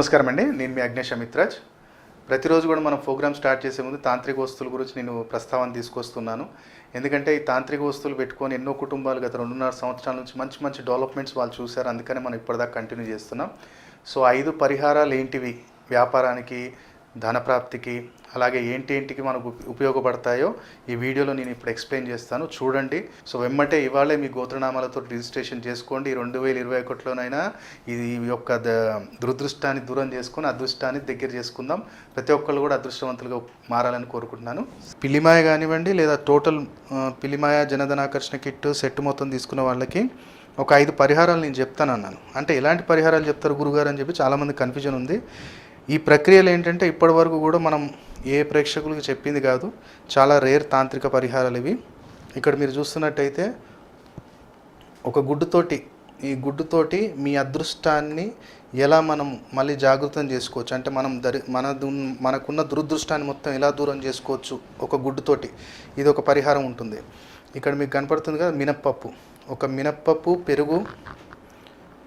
నమస్కారం అండి. నేను మీ అగ్నేష్ అమిత్రాజ్ ప్రతిరోజు కూడా మనం ప్రోగ్రామ్ స్టార్ట్ చేసే ముందు తాంత్రిక వస్తువుల గురించి నేను ప్రస్తావన తీసుకొస్తున్నాను. ఎందుకంటే ఈ తాంత్రిక వస్తువులు పెట్టుకొని ఎన్నో కుటుంబాలు గత రెండున్నర సంవత్సరాల నుంచి మంచి మంచి డెవలప్మెంట్స్ వాళ్ళు చూశారు. అందుకనే మనం ఇప్పటిదాకా కంటిన్యూ చేస్తున్నాం. సో ఐదు పరిహారాలు ఏంటివి? వ్యాపారానికి ధనప్రాప్తికి అలాగే ఏంటి ఏంటికి మనకు ఉపయోగపడతాయో ఈ వీడియోలో నేను ఇప్పుడు ఎక్స్ప్లెయిన్ చేస్తాను. చూడండి. సో వెమ్మటే ఇవాళే మీ గోత్రనామాలతో రిజిస్ట్రేషన్ చేసుకోండి. రెండు వేల ఇరవై ఒకటిలోనైనా ఇది ఈ యొక్క ద- దురదృష్టాన్ని దూరం చేసుకొని అదృష్టాన్ని దగ్గర చేసుకుందాం. ప్రతి ఒక్కళ్ళు కూడా అదృష్టవంతులుగా మారాలని కోరుకుంటున్నాను. పిల్లిమాయ కానివ్వండి లేదా టోటల్ పిల్లిమాయ జనధనాకర్షణ కిట్ సెట్ మొత్తం తీసుకున్న వాళ్ళకి ఒక ఐదు పరిహారాలు నేను చెప్తాను అన్నాను అంటే ఎలాంటి పరిహారాలు చెప్తారు గురుగారు అని చెప్పి చాలామంది కన్ఫ్యూజన్ ఉంది. ఈ ప్రక్రియలు ఏంటంటే ఇప్పటి వరకు కూడా మనం ఏ ప్రేక్షకులకు చెప్పింది కాదు చాలా రేర్ తాంత్రిక పరిహారాలు ఇవి. ఇక్కడ మీరు చూస్తున్నట్టయితే ఒక గుడ్డుతోటి ఈ గుడ్డుతోటి మీ అదృష్టాన్ని ఎలా మనం మళ్ళీ జాగృతం చేసుకోవచ్చు? అంటే మనం దరి మన మనకున్న దురదృష్టాన్ని మొత్తం ఎలా దూరం చేసుకోవచ్చు ఒక గుడ్డుతోటి? ఇది ఒక పరిహారం ఉంటుంది. ఇక్కడ మీకు కనపడుతుంది కదా మినప్పప్పు. ఒక మినప్పప్పు పెరుగు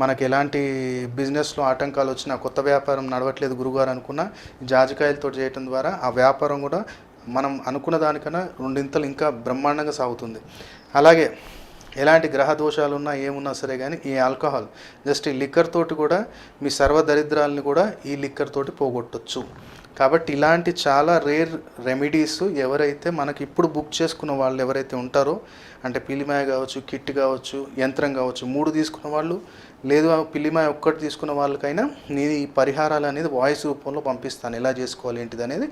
మనకి ఎలాంటి బిజినెస్లో ఆటంకాలు వచ్చినా కొత్త వ్యాపారం నడవట్లేదు గురుగారు అనుకున్న జాజికాయలతో చేయటం ద్వారా ఆ వ్యాపారం కూడా మనం అనుకున్న దానికన్నా రెండింతలు ఇంకా బ్రహ్మాండంగా సాగుతుంది. అలాగే ఎలాంటి గ్రహ దోషాలు ఉన్నా ఏమున్నా సరే కానీ ఈ ఆల్కహాల్ జస్ట్ ఈ లిక్కర్ తోటి కూడా మీ సర్వదరిద్రాలని కూడా ఈ లిక్కర్ తోటి పోగొట్టచ్చు. కాబట్టి ఇలాంటి చాలా రేర్ రెమెడీస్ ఎవరైతే మనకి ఇప్పుడు బుక్ చేసుకున్న వాళ్ళు ఎవరైతే ఉంటారో అంటే పిల్లిమాయ కావచ్చు కిట్ కావచ్చు యంత్రం కావచ్చు మూడు తీసుకున్న వాళ్ళు లేదు పిల్లిమాయ ఒక్కటి తీసుకున్న వాళ్ళకైనా నేను ఈ పరిహారాలు అనేది వాయిస్ రూపంలో పంపిస్తాను. ఎలా చేసుకోవాలి ఏంటిది అనేది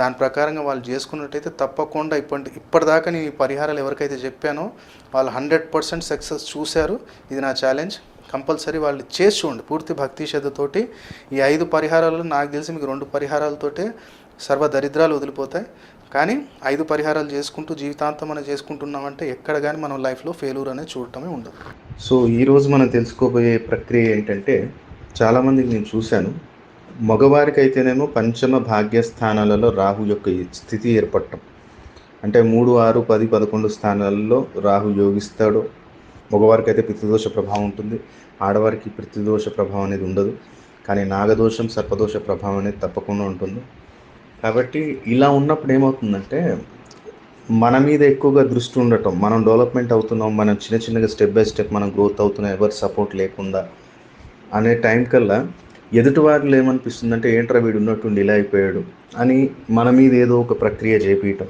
దాని ప్రకారంగా వాళ్ళు చేసుకున్నట్టయితే తప్పకుండా ఇప్పటి ఇప్పటిదాకా నేను ఈ పరిహారాలు ఎవరికైతే చెప్పానో వాళ్ళు హండ్రెడ్ పర్సెంట్ సక్సెస్ చూశారు. ఇది నా ఛాలెంజ్ కంపల్సరీ వాళ్ళు చేసి చూడండి. పూర్తి భక్తి శ్రద్ధతోటి ఈ ఐదు పరిహారాలు నాకు తెలిసి మీకు రెండు పరిహారాలతోటే సర్వ దరిద్రాలు వదిలిపోతాయి. కానీ ఐదు పరిహారాలు చేసుకుంటూ జీవితాంతం మనం చేసుకుంటున్నామంటే ఎక్కడ కానీ మనం లైఫ్లో ఫెయిల్యూర్ అనేది చూడటమే ఉండదు. సో ఈరోజు మనం తెలుసుకోబోయే ప్రక్రియ ఏంటంటే చాలామందికి నేను చూశాను. మగవారికి అయితేనేమో పంచమ భాగ్యస్థానాలలో రాహు యొక్క స్థితి ఏర్పడటం. అంటే మూడు ఆరు పది పదకొండు స్థానాలలో రాహు యోగిస్తాడు. మగవారికి అయితే పితృదోష ప్రభావం ఉంటుంది. ఆడవారికి పితృదోష ప్రభావం అనేది ఉండదు. కానీ నాగదోషం సర్పదోష ప్రభావం అనేది తప్పకుండా ఉంటుంది. కాబట్టి ఇలా ఉన్నప్పుడు ఏమవుతుందంటే మన మీద ఎక్కువగా దృష్టి ఉండటం మనం డెవలప్మెంట్ అవుతున్నాం మనం చిన్న చిన్నగా స్టెప్ బై స్టెప్ మనం గ్రోత్ అవుతున్నాం ఎవరి సపోర్ట్ లేకుండా అనే టైం కల్లా ఎదుటి వారిలో ఏమనిపిస్తుందంటే ఏంట్రా వీడు ఉన్నట్టుండి ఇలా అయిపోయాడు అని మన మీద ఏదో ఒక ప్రక్రియ చేపించటం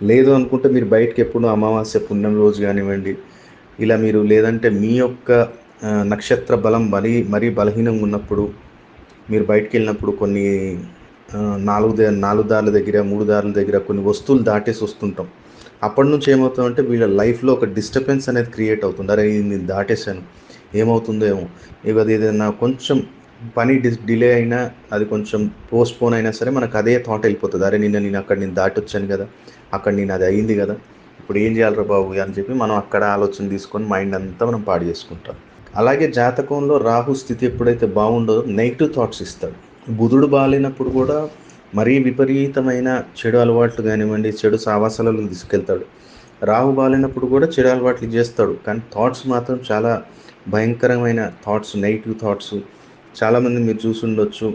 లేదు అనుకుంటే మీరు బయటకు ఎప్పుడు అమావాస్య పుణ్యం రోజు కానివ్వండి ఇలా మీరు లేదంటే మీ యొక్క నక్షత్ర బలం మరీ మరీ బలహీనంగా ఉన్నప్పుడు మీరు బయటికి వెళ్ళినప్పుడు కొన్ని నాలుగు నాలుగు దారుల దగ్గర మూడు దారుల దగ్గర కొన్ని వస్తువులు దాటేసి వస్తుంటాం. అప్పటి నుంచి ఏమవుతుందంటే వీళ్ళ లైఫ్లో ఒక డిస్టర్బెన్స్ అనేది క్రియేట్ అవుతుంది. అరే నేను దాటేశాను. ఏమవుతుందో ఏమో. ఇక అది ఏదైనా కొంచెం పని డిస్ డిలే అయినా అది కొంచెం పోస్ట్పోన్ అయినా సరే మనకు అదే థాట్ వెళ్ళిపోతుంది. అరే నిన్న నేను అక్కడ నేను దాటొచ్చాను కదా. అక్కడ నేను అది అయింది కదా. ఇప్పుడు ఏం చేయాలరా బాబు అని చెప్పి మనం అక్కడ ఆలోచన తీసుకొని మైండ్ అంతా మనం పాడు చేసుకుంటాం. అలాగే జాతకంలో రాహు స్థితి ఎప్పుడైతే బాగుండదో నెగిటివ్ థాట్స్ ఇస్తాడు. బుధుడు బాగాలేనప్పుడు కూడా మరీ విపరీతమైన చెడు అలవాట్లు కానివ్వండి చెడు సావాసాలలో తీసుకెళ్తాడు. రాహు బాగాలేనప్పుడు కూడా చెడు అలవాట్లు చేస్తాడు. కానీ థాట్స్ మాత్రం చాలా భయంకరమైన థాట్స్ నెగిటివ్ థాట్స్ చాలామంది మీరు చూసి ఉండొచ్చు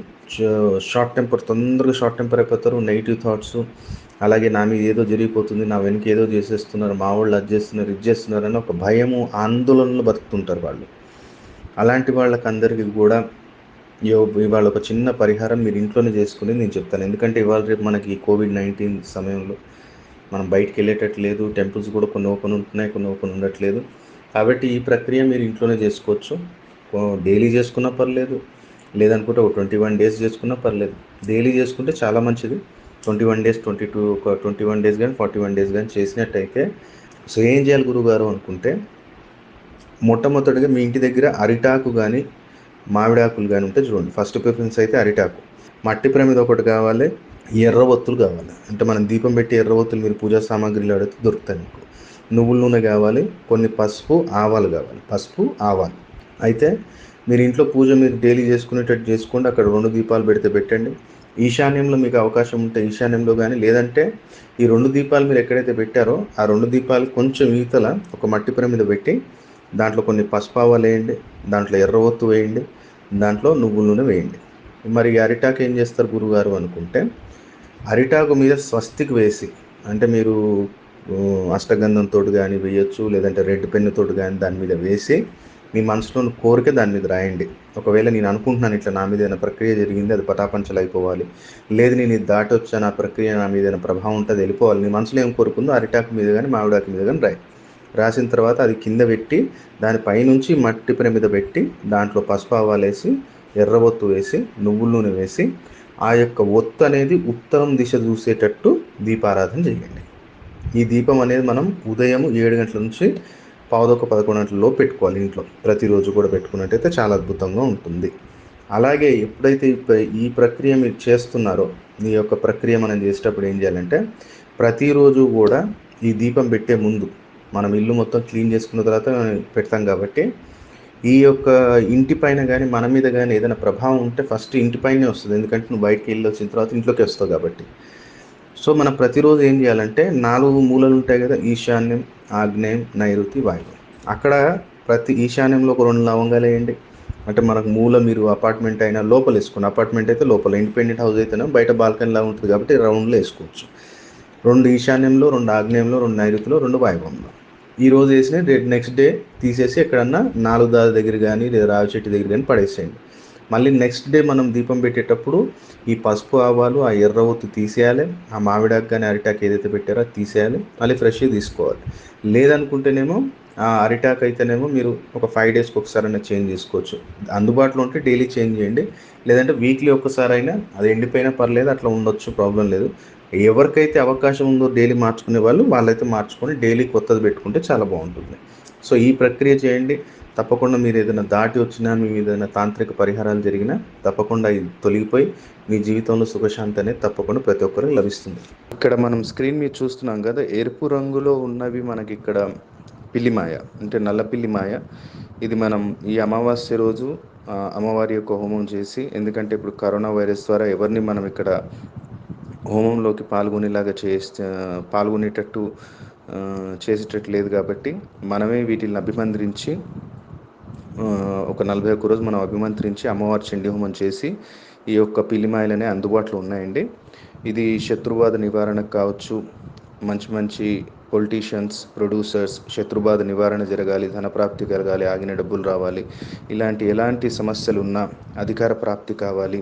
షార్ట్ టెంపర్ తొందరగా షార్ట్ టెంపర్ అయిపోతారు. నెగిటివ్ థాట్స్ అలాగే నా మీద ఏదో జరిగిపోతుంది నా వెనక ఏదో చేసేస్తున్నారు మా వాళ్ళు అది చేస్తున్నారు ఇది చేస్తున్నారు అని ఒక భయము ఆందోళనలు బతుకుతుంటారు వాళ్ళు. అలాంటి వాళ్ళకి అందరికీ కూడా ఇవాళ ఒక చిన్న పరిహారం మీరు ఇంట్లోనే చేసుకుని నేను చెప్తాను. ఎందుకంటే ఇవాళ రేపు మనకి ఈ కోవిడ్ నైన్టీన్ సమయంలో మనం బయటికి వెళ్ళేటట్టు లేదు టెంపుల్స్ కూడా కొన్ని ఓపెన్ ఉంటున్నాయి కొన్ని ఓపెన్ ఉండట్లేదు. కాబట్టి ఈ ప్రక్రియ మీరు ఇంట్లోనే చేసుకోవచ్చు. డైలీ చేసుకున్నా పర్లేదు లేదనుకుంటే ఒక ట్వంటీ వన్ డేస్ చేసుకున్నా పర్లేదు. డైలీ చేసుకుంటే చాలా మంచిది. Twenty one days twenty two ఒక ట్వంటీ వన్ డేస్ కానీ ఫార్టీ వన్ డేస్ కానీ చేసినట్టయితే సో ఏం చేయాలి గురుగారు అనుకుంటే మొట్టమొదటిగా మీ ఇంటి దగ్గర అరిటాకు కానీ మామిడాకులు కానీ ఉంటే చూడండి. ఫస్ట్ ప్రిఫరెన్స్ అయితే అరిటాకు. మట్టి ప్రమిద ఒకటి కావాలి ఎర్ర ఒత్తులు కావాలి. అంటే మనం దీపం పెట్టి ఎర్ర ఒత్తులు మీరు పూజా సామాగ్రిలో అడిగితే దొరుకుతాయి మీకు. నువ్వుల నూనె కావాలి కొన్ని పసుపు ఆవాలు కావాలి. పసుపు ఆవాలు. అయితే మీరు ఇంట్లో పూజ మీరు డైలీ చేసుకునేటట్టు చేసుకోండి. అక్కడ రెండు దీపాలు పెడితే పెట్టండి. ఈశాన్యంలో మీకు అవకాశం ఉంటే ఈశాన్యంలో కానీ లేదంటే ఈ రెండు దీపాలు మీరు ఎక్కడైతే పెట్టారో ఆ రెండు దీపాలు కొంచెం ఈతల ఒక మట్టి పొర మీద పెట్టి దాంట్లో కొన్ని పసుపావాలు వేయండి దాంట్లో ఎర్ర ఒత్తు వేయండి దాంట్లో నువ్వుల నూనె వేయండి. మరి ఈ అరిటాకు ఏం చేస్తారు గురుగారు అనుకుంటే అరిటాకు మీద స్వస్తికి వేసి అంటే మీరు అష్టగంధంతో కానీ వేయొచ్చు లేదంటే రెడ్ పెన్నుతో కానీ దాని మీద వేసి మీ మనసులోని కోరిక దాని మీద రాయండి. ఒకవేళ నేను అనుకుంటున్నాను ఇట్లా నా మీద ఏదైనా ప్రక్రియ జరిగింది అది పటాపంచలు అయిపోవాలి. లేదు నేను ఇది దాటొచ్చాను నా ప్రక్రియ నా మీద ఏదైనా ప్రభావం ఉంటుంది వెళ్ళిపోవాలి. నీ మనసులో ఏం కోరుకుందో అరిటాకు మీద కానీ మామిడాకు మీద కానీ రాయి. రాసిన తర్వాత అది కింద పెట్టి దానిపైనుంచి మట్టి పని మీద పెట్టి దాంట్లో పసుపు ఆవాలేసి ఎర్రవొత్తు వేసి నువ్వుల నూనె వేసి ఆ యొక్క ఒత్తు అనేది ఉత్తరం దిశ చూసేటట్టు దీపారాధన చేయండి. ఈ దీపం అనేది మనం ఉదయం ఏడు గంటల నుంచి పావుదొక పదకొండు పెట్టుకోవాలి ఇంట్లో. ప్రతిరోజు కూడా పెట్టుకున్నట్టయితే చాలా అద్భుతంగా ఉంటుంది. అలాగే ఎప్పుడైతే ఈ ప్రక్రియ మీరు చేస్తున్నారో ఈ యొక్క ప్రక్రియ మనం చేసేటప్పుడు ఏం చేయాలంటే ప్రతిరోజు కూడా ఈ దీపం పెట్టే ముందు మనం ఇల్లు మొత్తం క్లీన్ చేసుకున్న తర్వాత పెడతాం కాబట్టి ఈ యొక్క ఇంటి పైన కానీ మన మీద కానీ ఏదైనా ప్రభావం ఉంటే ఫస్ట్ ఇంటి పైనే వస్తుంది. ఎందుకంటే నువ్వు బయటికి వెళ్ళి వచ్చిన తర్వాత ఇంట్లోకి వస్తావు కాబట్టి. సో మనం ప్రతిరోజు ఏం చేయాలంటే నాలుగు మూలలు ఉంటాయి కదా ఈశాన్యం ఆగ్నేయం నైరుతి వాయువు అక్కడ ప్రతి ఈశాన్యంలో ఒక రెండు లవంగాలు వేయండి. అంటే మనకు మూల మీరు అపార్ట్మెంట్ అయినా లోపల వేసుకోండి. అపార్ట్మెంట్ అయితే లోపల ఇండిపెండెంట్ హౌస్ అయితేనే బయట బాల్కనీ లాగా ఉంటుంది కాబట్టి రౌండ్లో వేసుకోవచ్చు. రెండు ఈశాన్యంలో రెండు ఆగ్నేయంలో రెండు నైరుతిలో రెండు వాయువంలో ఈ రోజు వేసిన నెక్స్ట్ డే తీసేసి ఎక్కడన్నా నాలుగు దారి దగ్గర కానీ లేదా రావి చెట్టు దగ్గర కానీ పడేసేయండి. మళ్ళీ నెక్స్ట్ డే మనం దీపం పెట్టేటప్పుడు ఈ పసుపు ఆవాలు ఆ ఎర్ర ఒత్తు తీసేయాలి. ఆ మామిడాకు కానీ అరిటాకు ఏదైతే పెట్టారో అది తీసేయాలి. మళ్ళీ ఫ్రెష్గా తీసుకోవాలి. లేదనుకుంటేనేమో ఆ అరిటాకు అయితేనేమో మీరు ఒక ఫైవ్ డేస్కి ఒకసారి అయినా చేంజ్ చేసుకోవచ్చు. అందుబాటులో ఉంటే డైలీ చేంజ్ చేయండి. లేదంటే వీక్లీ ఒక్కసారైనా అయినా అది ఎండిపోయినా పర్లేదు అట్లా ఉండొచ్చు ప్రాబ్లం లేదు. ఎవరికైతే అవకాశం ఉందో డైలీ మార్చుకునే వాళ్ళు వాళ్ళైతే మార్చుకొని డైలీ కొత్తది పెట్టుకుంటే చాలా బాగుంటుంది. సో ఈ ప్రక్రియ చేయండి. తప్పకుండా మీరు ఏదైనా దాటి వచ్చినా మీ ఏదైనా తాంత్రిక పరిహారాలు జరిగినా తప్పకుండా ఇది తొలగిపోయి మీ జీవితంలో సుఖశాంతి అనేది తప్పకుండా ప్రతి ఒక్కరికి లభిస్తుంది. ఇక్కడ మనం స్క్రీన్ మీద చూస్తున్నాం కదా ఎరుపు రంగులో ఉన్నవి మనకి ఇక్కడ పిల్లిమాయ అంటే నల్ల పిల్లిమాయ ఇది మనం ఈ అమావాస్య రోజు అమ్మవారి యొక్క హోమం చేసి ఎందుకంటే ఇప్పుడు కరోనా వైరస్ ద్వారా ఎవరిని మనం ఇక్కడ హోమంలోకి పాల్గొనేలాగా చేస్తే పాల్గొనేటట్టు చేసేటట్టు లేదు కాబట్టి మనమే వీటిని అభిమంత్రించి ఒక నలభై ఒక్క రోజు మనం అభిమంత్రించి అమ్మవారి చండీ హోమం చేసి ఈ యొక్క పిలిమాయలనే అందుబాటులో ఉన్నాయండి. ఇది శత్రువాద నివారణకు కావచ్చు మంచి మంచి పొలిటీషియన్స్ ప్రొడ్యూసర్స్ శత్రుబాధ నివారణ జరగాలి ధనప్రాప్తి కలగాలి ఆగిన డబ్బులు రావాలి. ఇలాంటి ఎలాంటి సమస్యలు ఉన్నా అధికార ప్రాప్తి కావాలి.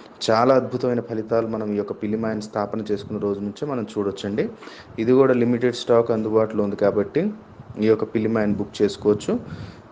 చాలా అద్భుతమైన ఫలితాలు మనం ఈ యొక్క పిల్లిమాయను స్థాపన చేసుకున్న రోజు నుంచే మనం చూడొచ్చండి. ఇది కూడా లిమిటెడ్ స్టాక్ అందుబాటులో ఉంది కాబట్టి ఈ యొక్క పిల్లిమాయను బుక్ చేసుకోవచ్చు.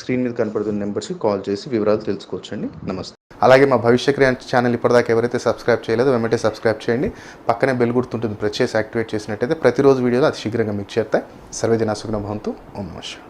స్క్రీన్ మీద కనపడుతున్న నెంబర్స్కి కాల్ చేసి వివరాలు తెలుసుకోవచ్చండి. నమస్తే. అలాగే మా భవిష్య క్రియ ఛానల్ ఇప్పటిదాకా ఎవరైతే సబ్స్క్రైబ్ చేయలేదో వెంటనే సబ్స్క్రైబ్ చేయండి. పక్కనే బెల్ గుర్తుంటుంది ప్రెస్ చేసి యాక్టివేట్ చేసినట్టయితే ప్రతిరోజు వీడియోలో అది శీఘ్రంగా మీకు చేస్తాయి సర్వేజన సుగ్న భవంతు. ఓం నమస్కారం